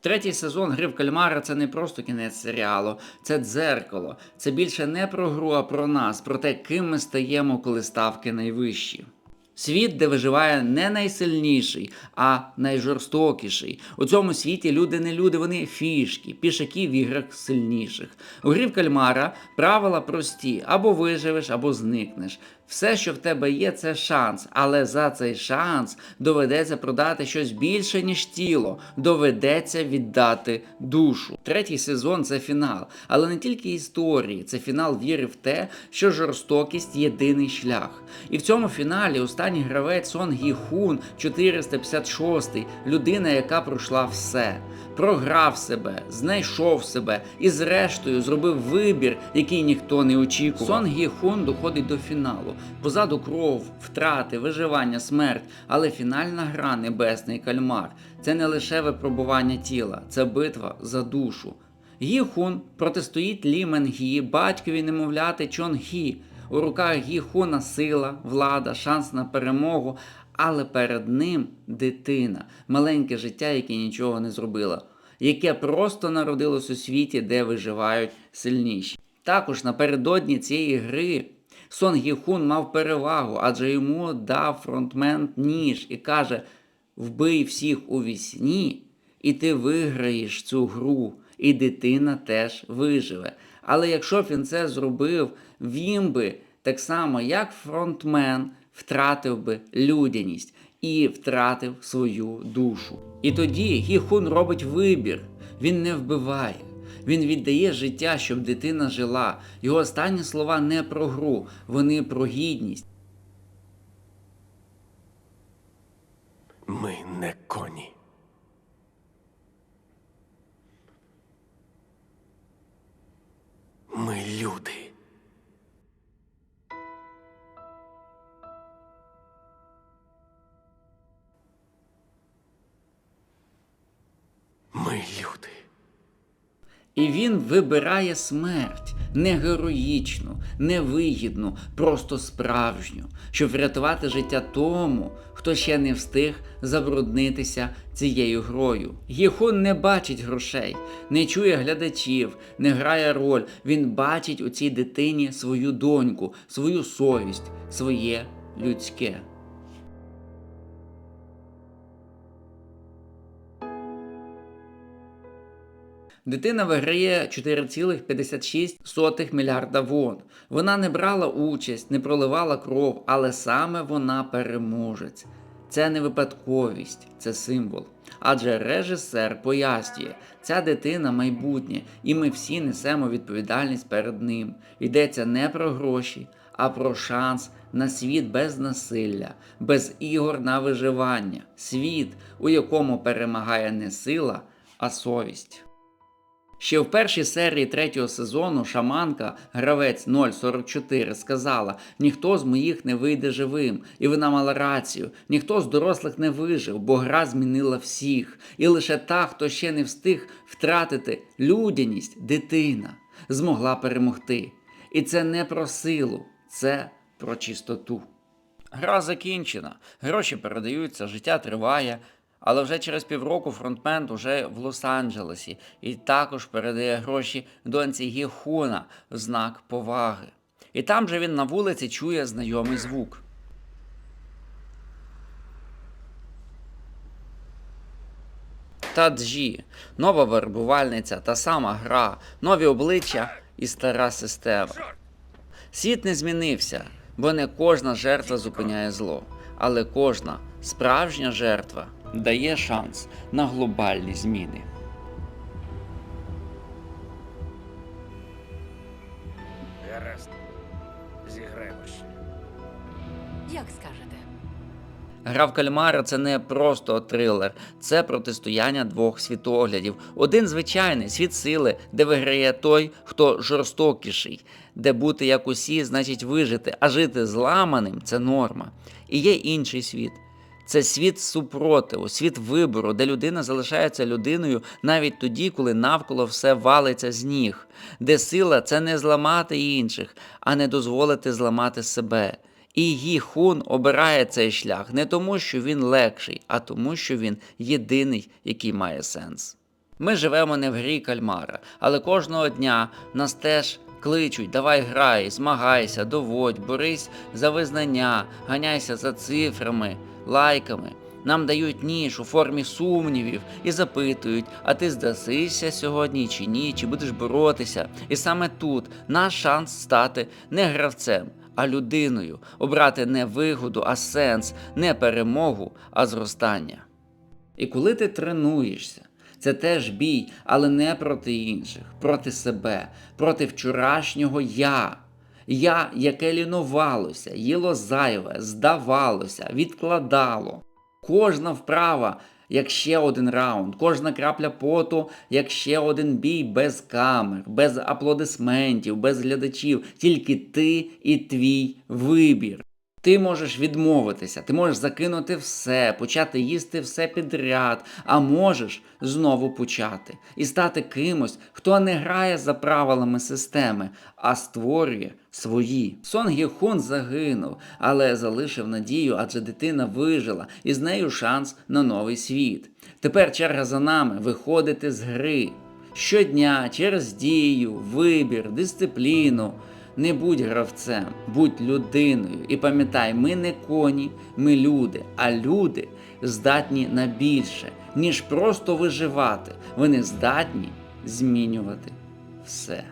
Третій сезон Гри в кальмара це не просто кінець серіалу, це дзеркало. Це більше не про гру, а про нас, про те, ким ми стаємо, коли ставки найвищі. Світ, де виживає не найсильніший, а найжорстокіший. У цьому світі люди не люди, вони фішки, пішаки в іграх сильніших. У грі в кальмара правила прості: або виживеш, або зникнеш. Все, що в тебе є, це шанс, але за цей шанс доведеться продати щось більше, ніж тіло. Доведеться віддати душу. Третій сезон це фінал, але не тільки історії, це фінал віри в те, що жорстокість єдиний шлях. І в цьому фіналі останній гравець Сон Гі Хун 456, людина, яка пройшла все. Програв себе, знайшов себе і, зрештою, зробив вибір, який ніхто не очікував. Сон Гі Хун доходить до фіналу. Позаду кров, втрати, виживання, смерть. Але фінальна гра небесний кальмар це не лише випробування тіла, це битва за душу. Гі Хун протистоїть Лі Мен Гі, батькові немовляти Чон Гі. У руках Гі Хуна сила, влада, шанс на перемогу, але перед ним дитина, маленьке життя, яке нічого не зробило, яке просто народилось у світі, де виживають сильніші. Також напередодні цієї гри Сон Гі Хун мав перевагу, адже йому дав фронтмен ніж і каже: вбий всіх у вісні, і ти виграєш цю гру, і дитина теж виживе. Але якщо б він це зробив, він би так само, як фронтмен, втратив би людяність і втратив свою душу. І тоді Гіхун робить вибір. Він не вбиває. Він віддає життя, щоб дитина жила. Його останні слова не про гру, вони про гідність. Ми не І він вибирає смерть не героїчну, не просто справжню, щоб врятувати життя тому, хто ще не встиг забруднитися цією грою. Гіхун не бачить грошей, не чує глядачів, не грає роль. Він бачить у цій дитині свою доньку, свою совість, своє людське. Дитина виграє 4,56 мільярда вон. Вона не брала участь, не проливала кров, але саме вона переможець. Це не випадковість, це символ. Адже режисер пояснює, ця дитина майбутнє, і ми всі несемо відповідальність перед ним. Йдеться не про гроші, а про шанс на світ без насилля, без ігор на виживання, світ, у якому перемагає не сила, а совість. Ще в першій серії третього сезону шаманка, гравець 044, сказала: ніхто з моїх не вийде живим, і вона мала рацію. Ніхто з дорослих не вижив, бо гра змінила всіх. І лише та, хто ще не встиг втратити людяність, дитина, змогла перемогти. І це не про силу, це про чистоту. Гра закінчена, гроші передаються, життя триває. Але вже через півроку фронтмен уже в Лос-Анджелесі і також передає гроші доньці Гіхуна в знак поваги. І там же він на вулиці чує знайомий звук. Таджі, нова вербувальниця, та сама гра, нові обличчя і стара система. Світ не змінився, бо не кожна жертва зупиняє зло, але кожна справжня жертва дає шанс на глобальні зміни. Гаразд. Зіграємо ще. Як скажете? Гра в кальмара це не просто трилер, це протистояння двох світоглядів. Один звичайний світ сили, де виграє той, хто жорстокіший, де бути як усі, значить вижити, а жити зламаним це норма. І є інший світ. Це світ супротиву, світ вибору, де людина залишається людиною навіть тоді, коли навколо все валиться з ніг, де сила це не зламати інших, а не дозволити зламати себе. І Гі Хун обирає цей шлях не тому, що він легший, а тому, що він єдиний, який має сенс. Ми живемо не в грі кальмара, але кожного дня нас теж кличуть, давай грай, змагайся, доводь, борись за визнання, ганяйся за цифрами, лайками. Нам дають ніж у формі сумнівів і запитують, а ти здасишся сьогодні чи ні, чи будеш боротися. І саме тут наш шанс стати не гравцем, а людиною, обрати не вигоду, а сенс, не перемогу, а зростання. І коли ти тренуєшся, це теж бій, але не проти інших, проти себе, проти вчорашнього я. Я, яке лінувалося, їло зайве, здавалося, відкладало. Кожна вправа, як ще один раунд, кожна крапля поту, як ще один бій без камер, без аплодисментів, без глядачів, тільки ти і твій вибір. Ти можеш відмовитися, ти можеш закинути все, почати їсти все підряд, а можеш знову почати і стати кимось, хто не грає за правилами системи, а створює свої. Сон Гєхун загинув, але залишив надію, адже дитина вижила, і з нею шанс на новий світ. Тепер черга за нами виходити з гри. Щодня через дію, вибір, дисципліну. Не будь гравцем, будь людиною. І пам'ятай, ми не коні, ми люди, а люди здатні на більше, ніж просто виживати. Вони здатні змінювати все.